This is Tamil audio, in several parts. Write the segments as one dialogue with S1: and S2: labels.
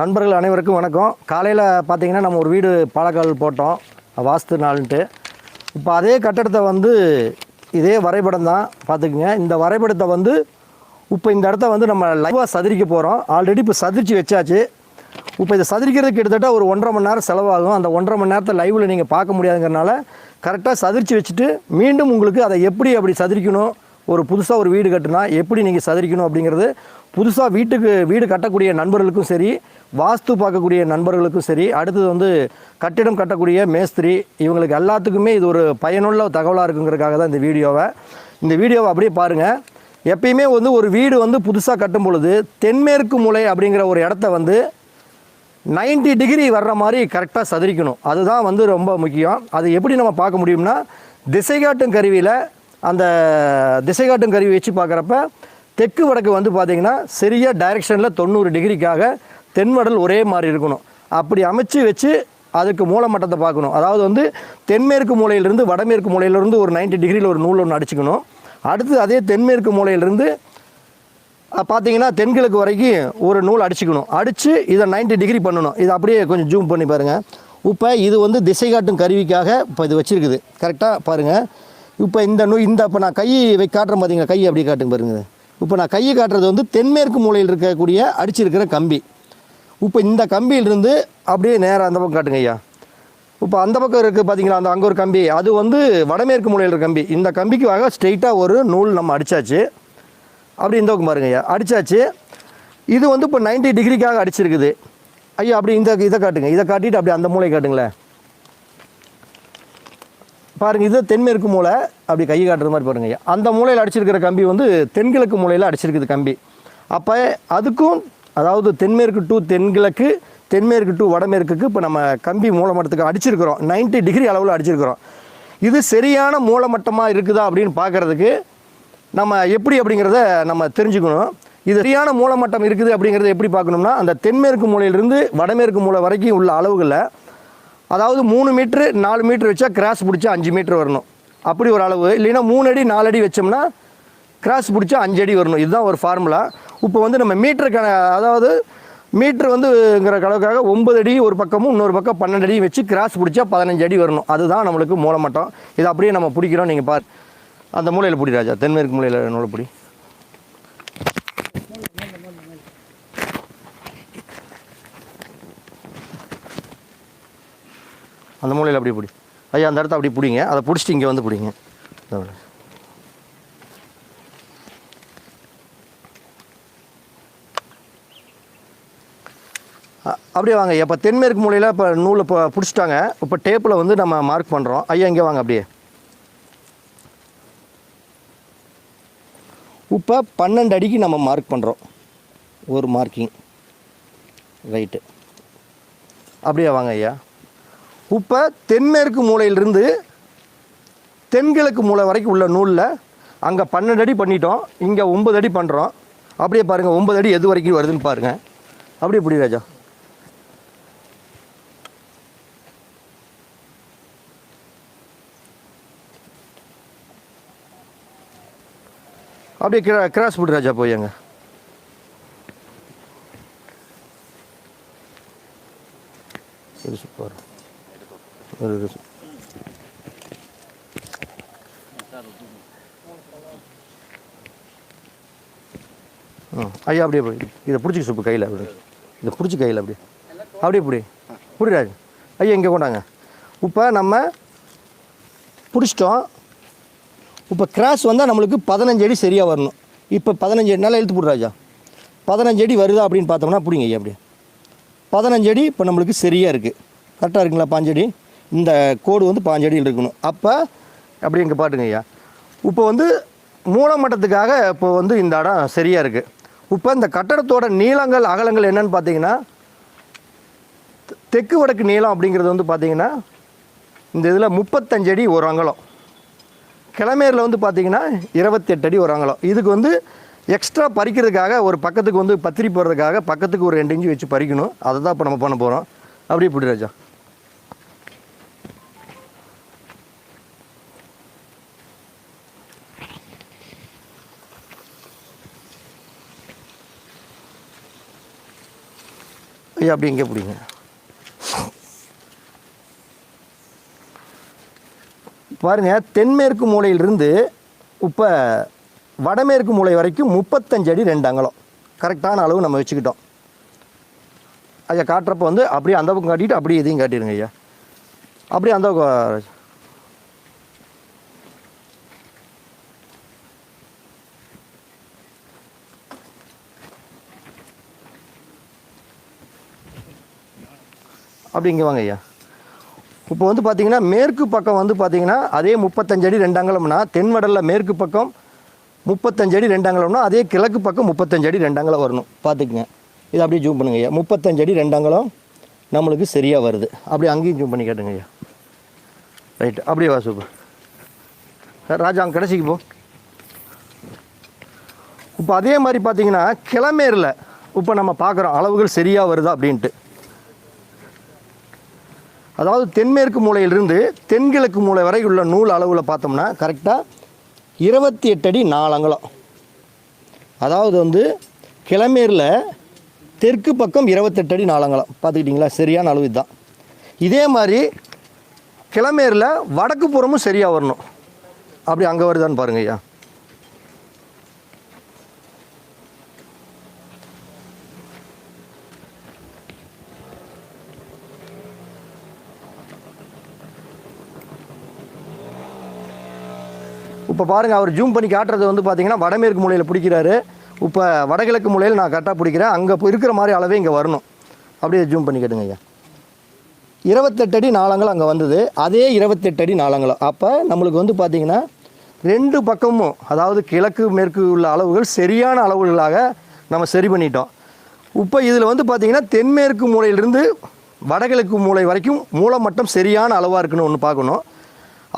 S1: நண்பர்கள் அனைவருக்கும் வணக்கம். காலையில் பார்த்தீங்கன்னா நம்ம ஒரு வீடு பாலக்கால் போட்டோம். வாஸ்து நாள்ன்ட்டு. இப்போ அதே கட்டடத்தை வந்து இதே வரைபடம் தான் பார்த்துக்குங்க இந்த வரைபடத்தை வந்து இப்போ இந்த இடத்த வந்து நம்ம லைவாக சதிரிக்க போகிறோம் ஆல்ரெடி இப்போ சதிரிச்சு வச்சாச்சு. இப்போ இதை சதிரிக்கிறதுக்கு கிட்டத்தட்ட ஒரு ஒன்றரை மணி நேரம் செலவாகும். அந்த ஒன்றரை மணி நேரத்தை லைவில் நீங்கள் பார்க்க முடியாதுங்கிறனால கரெக்டாக சதிரிச்சு வச்சுட்டு மீண்டும் உங்களுக்கு அதை எப்படி அப்படி சதிரிக்கணும்? ஒரு புதுசாக ஒரு வீடு கட்டினா எப்படி நீங்கள் சதுரிக்கணும் அப்படிங்கிறது புதுசாக வீட்டுக்கு வீடு கட்டக்கூடிய நண்பர்களுக்கும் சரி வாஸ்து பார்க்கக்கூடிய நண்பர்களுக்கும் சரி அடுத்தது வந்து கட்டிடம் கட்டக்கூடிய மேஸ்திரி இவங்களுக்கு எல்லாத்துக்குமே இது ஒரு பயனுள்ள தகவலாக இருக்குங்கிறதுக்காக தான் இந்த வீடியோவை. இந்த வீடியோவை அப்படியே பாருங்கள் எப்பயுமே வந்து ஒரு வீடு வந்து புதுசாக கட்டும் பொழுது தென்மேற்கு மூலை அப்படிங்கிற ஒரு இடத்த வந்து 90 டிகிரி வர்ற மாதிரி கரெக்டாக சதுரிக்கணும். அதுதான் வந்து ரொம்ப முக்கியம். அது எப்படி நம்ம பார்க்க முடியும்னா திசை காட்டும் கருவியில் அந்த திசைகாட்டும் கருவி வச்சு பார்க்குறப்ப தெற்கு வடக்கு வந்து பார்த்திங்கன்னா சரியாக டைரெக்ஷனில் தொண்ணூறு டிகிரிக்காக தென்வடல் ஒரே மாதிரி இருக்கணும். அப்படி அமைச்சு வச்சு அதுக்கு மூலமட்டத்தை பார்க்கணும். அதாவது வந்து தென்மேற்கு மூலையிலிருந்து வடமேற்கு மூலையிலிருந்து ஒரு 90 டிகிரியில் ஒரு நூல் ஒன்று அடிச்சுக்கணும். அடுத்து அதே தென்மேற்கு மூலையிலிருந்து பார்த்தீங்கன்னா தென்கிழக்கு வரைக்கும் ஒரு நூல் அடிச்சுக்கணும். அடித்து இதை 90 டிகிரி பண்ணணும். இதை அப்படியே கொஞ்சம் ஜூம் பண்ணி பாருங்கள் இப்போ இது வந்து திசை காட்டும் கருவிக்காக இப்போ இது வச்சுருக்குது. கரெக்டாக பாருங்கள் இப்போ இந்த நூ இந்த இப்போ நான் கை காட்டுறேன் பார்த்தீங்களா கை அப்படி காட்டுங்க பாருங்கள் இப்போ நான் கையை காட்டுறது வந்து தென்மேற்கு மூலையில் இருக்கக்கூடிய அடிச்சிருக்கிற கம்பி. இப்போ இந்த கம்பியிலிருந்து அப்படியே நேராக அந்த பக்கம் காட்டுங்க ஐயா. இப்போ அந்த பக்கம் இருக்குது பார்த்தீங்களா அந்த அங்கே ஒரு கம்பி. அது வந்து வடமேற்கு மூலையில் இருக்கிற கம்பி. இந்த கம்பிக்கு வாக ஸ்ட்ரெயிட்டாக ஒரு நூல் நம்ம அடித்தாச்சு அப்படி இந்த பக்கம் பாருங்க ஐயா. அடித்தாச்சு இது வந்து இப்போ 90 டிகிரிக்காக அடிச்சிருக்குது. ஐயா அப்படி இந்த இதை காட்டுங்க. இதை காட்டிட்டு அப்படி அந்த மூளை காட்டுங்களேன். பாருங்கள் இது தென்மேற்கு மூலை. அப்படி கை காட்டுற மாதிரி பாருங்க ஐயா. அந்த மூலையில் அடிச்சிருக்கிற கம்பி வந்து தென்கிழக்கு மூலையில் அடிச்சிருக்குது கம்பி. அப்போ அதுக்கும் அதாவது தென்மேற்கு டு தென்கிழக்கு தென்மேற்கு டு வடமேற்குக்கு இப்போ நம்ம கம்பி மூலமட்டத்துக்கு அடிச்சிருக்கிறோம். 90 டிகிரி அளவில் அடிச்சிருக்கிறோம். இது சரியான மூலமட்டமாக இருக்குதா அப்படின்னு பார்க்குறதுக்கு நம்ம எப்படி அப்படிங்கிறத நம்ம தெரிஞ்சுக்கணும். இது சரியான மூலமட்டம் இருக்குது அப்படிங்கிறத எப்படி பார்க்கணும்னா அந்த தென்மேற்கு மூலையிலிருந்து வடமேற்கு மூலை வரைக்கும் உள்ள அளவுகளில் அதாவது மூணு மீட்ரு நாலு மீட்ரு வச்சா கிராஸ் பிடிச்சா அஞ்சு மீட்ரு வரணும். அப்படி ஒரு அளவு. இல்லைன்னா மூணு அடி நாலு அடி வச்சோம்னா கிராஸ் பிடிச்சா அஞ்சு அடி வரணும். இதுதான் ஒரு ஃபார்முலா. இப்போ வந்து நம்ம மீட்டருக்கான அதாவது மீட்ரு வந்துங்கிற கணக்காக ஒன்பது அடி ஒரு பக்கமும் இன்னொரு பக்கம் பன்னெண்டு அடி வச்சு கிராஸ் பிடிச்சா பதினஞ்சு அடி வரணும். அதுதான் நம்மளுக்கு மூலமட்டம். இதை அப்படியே நம்ம பிடிக்கிறோம். நீங்கள் பார். அந்த மூலையில் பிடி ராஜா. தென்மேற்கு மூலையில் என்னோட பிடி. அந்த மூலையில் அப்படி பிடி. ஐயா அந்த இடத்த அப்படி பிடிங்க. அதை பிடிச்சிட்டு இங்கே வந்து பிடிங்க இதோ பாரு. அ- அப்படியே வாங்க. இப்போ தென்மேற்கு மூலையில் இப்போ நூலை இப்போ பிடிச்சிட்டாங்க. இப்போ டேப்பில் வந்து நம்ம மார்க் பண்ணுறோம் ஐயா இங்கே வாங்க அப்படியே. இப்போ பன்னெண்டு அடிக்கு நம்ம மார்க் பண்ணுறோம் ஒரு மார்க்கிங் ரைட்டு அப்படியே வாங்க ஐயா. இப்போ தென்மேற்கு மூலையிலிருந்து தென்கிழக்கு மூலை வரைக்கும் உள்ள நூலில் அங்கே பன்னெண்டு அடி பண்ணிட்டோம். இங்கே ஒம்பது அடி பண்ணுறோம் அப்படியே பாருங்கள் ஒம்பது அடி எது வரைக்கும் வருதுன்னு பாருங்கள் அப்படியே பிடி ராஜா. அப்படியே கிரா கிராஸ் போட்டு ராஜா போயாங்க சூப்பர் ம் ஐயா அப்படியே போய். இதை பிடிச்சி சூப்பு கையில் அப்படி இதை பிடிச்சி கையில் அப்படியே. அப்படியே பிடி. பிடி ஐயா இங்கே கொண்டாங்க. இப்போ நம்ம பிடிச்சிட்டோம். இப்போ கிராஸ் வந்தால் நம்மளுக்கு பதினஞ்சு அடி சரியாக வரணும். இப்போ பதினஞ்சு அடி நல்லா இழுத்து போடுறாஜா பதினஞ்சு அடி வருதா அப்படின்னு பார்த்தோம்னா பிடிங்க ஐயா அப்படியே. பதினஞ்சு அடி இப்போ நம்மளுக்கு சரியாக இருக்குது கரெக்டாக இருக்குங்களா பாஞ்சடி இந்த கோடு வந்து பாஞ்சடியில் இருக்கணும். அப்போ அப்படி இங்கே பாட்டுங்க ஐயா. இப்போ வந்து மூலமட்டத்துக்காக இப்போ வந்து இந்த இடம் சரியாக இருக்குது இப்போ இந்த கட்டடத்தோட நீளங்கள் அகலங்கள் என்னன்னு பார்த்தீங்கன்னா தெற்கு வடக்கு நீளம் அப்படிங்கிறது வந்து பார்த்தீங்கன்னா இந்த இதில் முப்பத்தஞ்சு அடி ஒரு அங்கலம் கிளமேரில் வந்து பார்த்தீங்கன்னா இருபத்தெட்டு அடி வராங்களோ இதுக்கு வந்து எக்ஸ்ட்ரா பறிக்கிறதுக்காக ஒரு பக்கத்துக்கு வந்து பத்திரி போடுறதுக்காக பக்கத்துக்கு ஒரு ரெண்டு இன்ச்சு வச்சு பறிக்கணும். அதை தான் இப்போ நம்ம பண்ண போகிறோம் அப்படியே பிடி ராஜா. ஐயா அப்படி எங்கே பிடிங்க. பாருங்க தென்மேற்கு மூலையிலிருந்து இப்போ வடமேற்கு மூலை வரைக்கும் முப்பத்தஞ்சு அடி ரெண்டு அங்கலம். கரெக்டான அளவு நம்ம வச்சுக்கிட்டோம். ஐயா காட்டுறப்ப வந்து அப்படியே அந்த பக்கம் காட்டிட்டு அப்படியே இதையும் காட்டிடுங்க ஐயா. அப்படியே அந்த பக்கம் அப்படி இங்கே வாங்க ஐயா. இப்போ வந்து பார்த்தீங்கன்னா மேற்கு பக்கம் வந்து பார்த்தீங்கன்னா அதே முப்பத்தஞ்சடி ரெண்டாங்கலம்னா ரெண்டு அங்கலம்னா தென்வடலில் மேற்கு பக்கம் முப்பத்தஞ்சடி அடி ரெண்டு அங்கலம்னா அதே கிழக்கு பக்கம் முப்பத்தஞ்சு அடி ரெண்டு அங்கலம் வரணும். பார்த்துக்குங்க இது அப்படியே ஜூம் பண்ணுங்க ஐயா. முப்பத்தஞ்சு அடி ரெண்டு அங்கலம் நம்மளுக்கு சரியாக வருது. அப்படியே அங்கேயும் ஜூம் பண்ணி கேட்டுங்க ஐயா. ரைட் அப்படியே வா சூப்பர் சார் ராஜா அங்கே கடைசிக்கு போ. இப்போ அதே மாதிரி பார்த்தீங்கன்னா கிளமேரில் இப்போ நம்ம பார்க்குறோம் அளவுகள் சரியாக வருதா அப்படின்ட்டு. அதாவது தென்மேற்கு மூலையிலிருந்து தென்கிழக்கு மூலை வரை உள்ள நூல் அளவில் பார்த்தோம்னா கரெக்டாக இருபத்தி எட்டு அடி நாலங்கலம் அதாவது வந்து கிளமேரில் தெற்கு பக்கம் இருபத்தெட்டு அடி நாலங்கலம் பார்த்துக்கிட்டிங்களா? சரியான அளவு இதுதான். இதே மாதிரி கிளமேரில் வடக்கு புறமும் சரியாக வரணும். அப்படி அங்கே வருதான்னு பாருங்க ஐயா. இப்போ பாருங்கள் அவர் ஜூம் பண்ணி காட்டுறது வந்து பார்த்தீங்கன்னா வடமேற்கு மூலையில் பிடிக்கிறாரு. இப்போ வடகிழக்கு மூலையில் நான் கரெக்டாக பிடிக்கிறேன். அங்கே இருக்கிற மாதிரி அளவே இங்கே வரணும். அப்படியே ஜூம் பண்ணி கேட்டுங்க ஐயா. இருபத்தெட்டு அடி நாளங்கள் அங்கே வந்தது. அதே இருபத்தெட்டு அடி நாளங்களும் அப்போ நம்மளுக்கு வந்து பார்த்திங்கன்னா ரெண்டு பக்கமும் அதாவது கிழக்கு மேற்கு உள்ள அளவுகள் சரியான அளவுகளாக நம்ம சரி பண்ணிட்டோம். இப்போ இதில் வந்து பார்த்தீங்கன்னா தென்மேற்கு மூலையிலிருந்து வடகிழக்கு மூலை வரைக்கும் மூலமட்டம் சரியான அளவாக இருக்குன்னு ஒன்று பார்க்கணும்.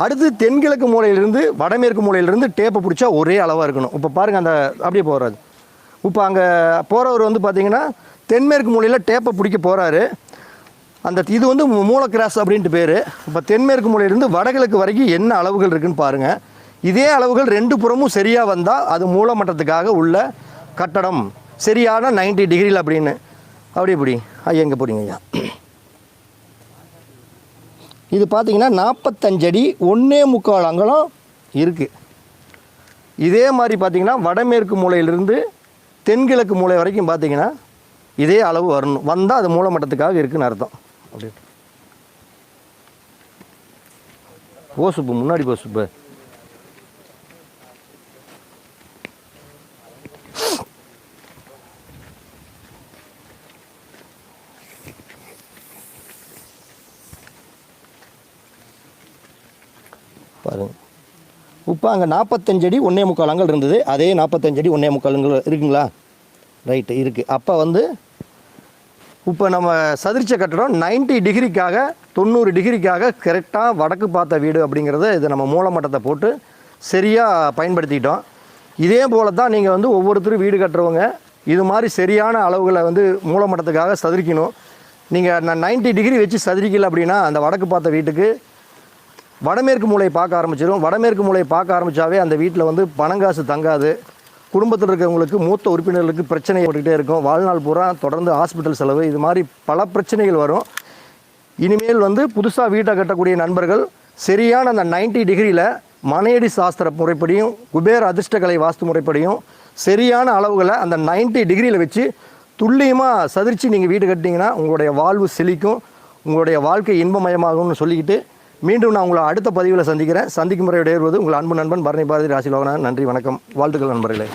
S1: அடுத்து தென்கிழக்கு மூலையிலிருந்து வடமேற்கு மூலையிலிருந்து டேப்பை பிடிச்சா ஒரே அளவாக இருக்கணும். இப்போ பாருங்கள் அந்த அப்படியே போகிறாரு இப்போ அங்கே போகிறவர் வந்து பார்த்தீங்கன்னா தென்மேற்கு மூலையில் டேப்பை பிடிக்க போகிறாரு அந்த இது வந்து மூ- மூல கிராஸ் அப்படின்ட்டு பேர். இப்போ தென்மேற்கு மூலையிலிருந்து வடகிழக்கு வரைக்கும் என்ன அளவுகள் இருக்குன்னு பாருங்கள் இதே அளவுகள் ரெண்டு புறமும் சரியாக வந்தால் அது மூலமட்டத்துக்காக உள்ள கட்டடம். சரியான 90 டிகிரியில் அப்படின்னு. அப்படி இப்படி ஐயா எங்கே போகிறீங்க ஐயா? இது பார்த்திங்கன்னா நாற்பத்தஞ்சு அடி ஒன்றே முக்கால் அங்கலம் இருக்குது இதே மாதிரி பார்த்திங்கன்னா வடமேற்கு மூலையிலிருந்து தென்கிழக்கு மூலை வரைக்கும் பார்த்தீங்கன்னா இதே அளவு வரணும். வந்தால் அது மூலமட்டத்துக்காக இருக்குன்னு அர்த்தம். அப்படி ஓசுப்பு முன்னாடி ஓசுப்பு சுப்பு பாருங்க. இப்போ அங்கே நாற்பத்தஞ்சடி அடி ஒன்றே முக்கால் அங்கல் இருந்தது. அதே நாற்பத்தஞ்சடி அடி ஒன்றே முக்கால் அங்கல் இருக்குங்களா? ரைட்டு இருக்குது அப்போ வந்து இப்போ நம்ம சதுரிச்ச கட்டடம் 90 டிகிரிக்காக தொண்ணூறு டிகிரிக்காக கரெக்டாக வடக்கு பார்த்த வீடு அப்படிங்கிறத இதை நம்ம மூலமட்டத்தை போட்டு சரியாக பயன்படுத்திட்டோம். இதே போல தான் நீங்கள் வந்து ஒவ்வொருத்தரும் வீடு கட்டுறவங்க இது மாதிரி சரியான அளவுகளை வந்து மூலமட்டத்துக்காக சதுரிக்கணும். நீங்கள் நான் 90 டிகிரி வச்சு சதுரிக்கல அப்படின்னா அந்த வடக்கு பார்த்த வீட்டுக்கு வடமேற்கு மூலையை பார்க்க ஆரம்பிச்சிடும் வடமேற்கு மூலையை பார்க்க ஆரம்பித்தாவே அந்த வீட்டில் வந்து பணங்காசு தங்காது. குடும்பத்தில் இருக்கிறவங்களுக்கு மூத்த உறுப்பினர்களுக்கு பிரச்சனை போட்டுக்கிட்டே இருக்கும். வாழ்நாள் பூரா தொடர்ந்து ஹாஸ்பிட்டல் செலவு. இது மாதிரி பல பிரச்சனைகள் வரும். இனிமேல் வந்து புதுசாக வீட்டை கட்டக்கூடிய நண்பர்கள் சரியான அந்த 90 டிகிரியில் மனையடி சாஸ்திர முறைப்படியும் குபேர அதிர்ஷ்டகலை வாஸ்து முறைப்படியும் சரியான அளவுகளை அந்த 90 டிகிரியில் வச்சு துல்லியமாக சதிர்ச்சி நீங்கள் வீடு கட்டிங்கன்னா உங்களுடைய வாழ்வு செழிக்கும். உங்களுடைய வாழ்க்கை இன்பமயமாகும்னு சொல்லிக்கிட்டு மீண்டும் நான் உங்களை அடுத்த பதிவில் சந்திக்கிறேன். சந்திக்கும் முறை விடையேறுவது உங்கள் அன்பு நண்பன் பரணி பாரதி ராசி லோகனா நன்றி வணக்கம். வாழ்த்துக்கள் நண்பர்களே.